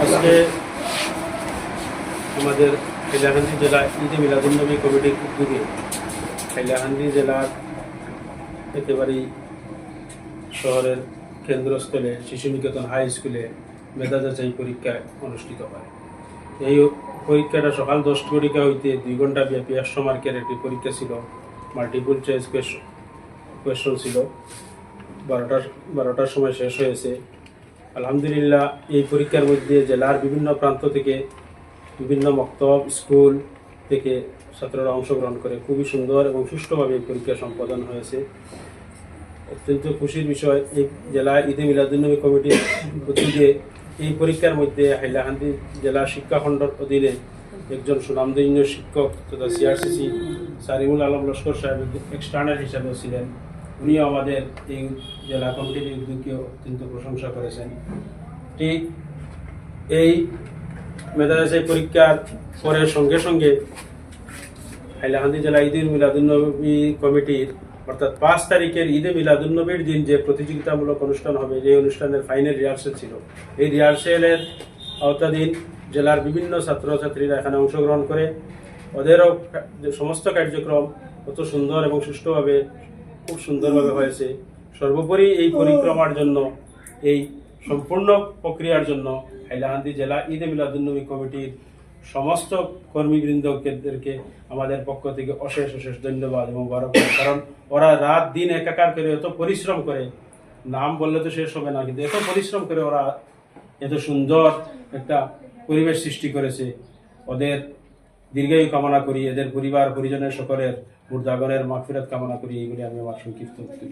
আজকে আমাদের হাইলাকান্দি জেলা ঈদে মিলাদুন্নবী কমিটির উদ্যোগে হাইলাকান্দি জেলার একেবারেই শহরের কেন্দ্রস্থলে শিশু নিকেতন হাই স্কুলে মেধা যাচাই পরীক্ষা অনুষ্ঠিত হয়। এই পরীক্ষাটা সকাল দশ পরীক্ষা হইতে দুই ঘণ্টা ব্যাপী একশো মার্কের একটি পরীক্ষা ছিল মাল্টিপুল চয়েস কোয়েশন ছিল। বারোটার বারোটার সময় শেষ হয়েছে। আলহামদুলিল্লাহ, এই পরীক্ষার মধ্যে জেলার বিভিন্ন প্রান্ত থেকে, বিভিন্ন মক্তব, স্কুল থেকে ছাত্ররা অংশগ্রহণ করে। খুবই সুন্দর এবং সুষ্ঠুভাবে এই পরীক্ষা সম্পাদন হয়েছে। অত্যন্ত খুশির বিষয়, এই জেলা ঈদে মিলাদুন্নবী কমিটির উদ্যোগে এই পরীক্ষার মধ্যে হাইলাকান্দি জেলা শিক্ষাখণ্ডর অধীনে একজন সুনামধন্য শিক্ষক তথা সিআরসিসি সারিমুল আলম লস্কর সাহেব এক্সটার্নাল হিসাবেও ছিলেন। উনিও আমাদের এই জেলা কমিটির এই উদ্যোগকে অত্যন্ত প্রশংসা করেছেন। ঠিক এই মেধাজাচাই পরীক্ষার পরে সঙ্গে সঙ্গে হাইলাকান্দি জেলা ঈদুল মিলাদুন্নবী কমিটির অর্থাৎ পাঁচ তারিখের ঈদে মিলাদুন্নবীর দিন যে প্রতিযোগিতামূলক অনুষ্ঠান হবে, যে অনুষ্ঠানের ফাইনাল রিহার্সেল ছিল, এই রিহার্সেলের আওতাধীন জেলার বিভিন্ন ছাত্রছাত্রীরা এখানে অংশগ্রহণ করে। ওদেরও সমস্ত কার্যক্রম অত সুন্দর এবং সুষ্ঠুভাবে খুব সুন্দরভাবে হয়েছে। সর্বোপরি এই পরিক্রমার জন্য, এই সম্পূর্ণ প্রক্রিয়ার জন্য হাইলাহান্দি জেলা ঈদে মিলাদুন্নবী কমিটির সমস্ত কর্মীবৃন্দদেরকে আমাদের পক্ষ থেকে অশেষ অশেষ ধন্যবাদ এবং বরকত। কারণ ওরা রাত দিন একাকার করে এত পরিশ্রম করে, নাম বললে তো শেষ হবে না, কিন্তু এত পরিশ্রম করে ওরা এত সুন্দর একটা পরিবেশ সৃষ্টি করেছে। ওদের দীর্ঘায়ু কামনা করি, এদের পরিবার, পরিজনের সকলের মুর্দাগরের মাগফিরাত কামনা করি এইগুলি আমি আমার সংক্ষিপ্ত করছি।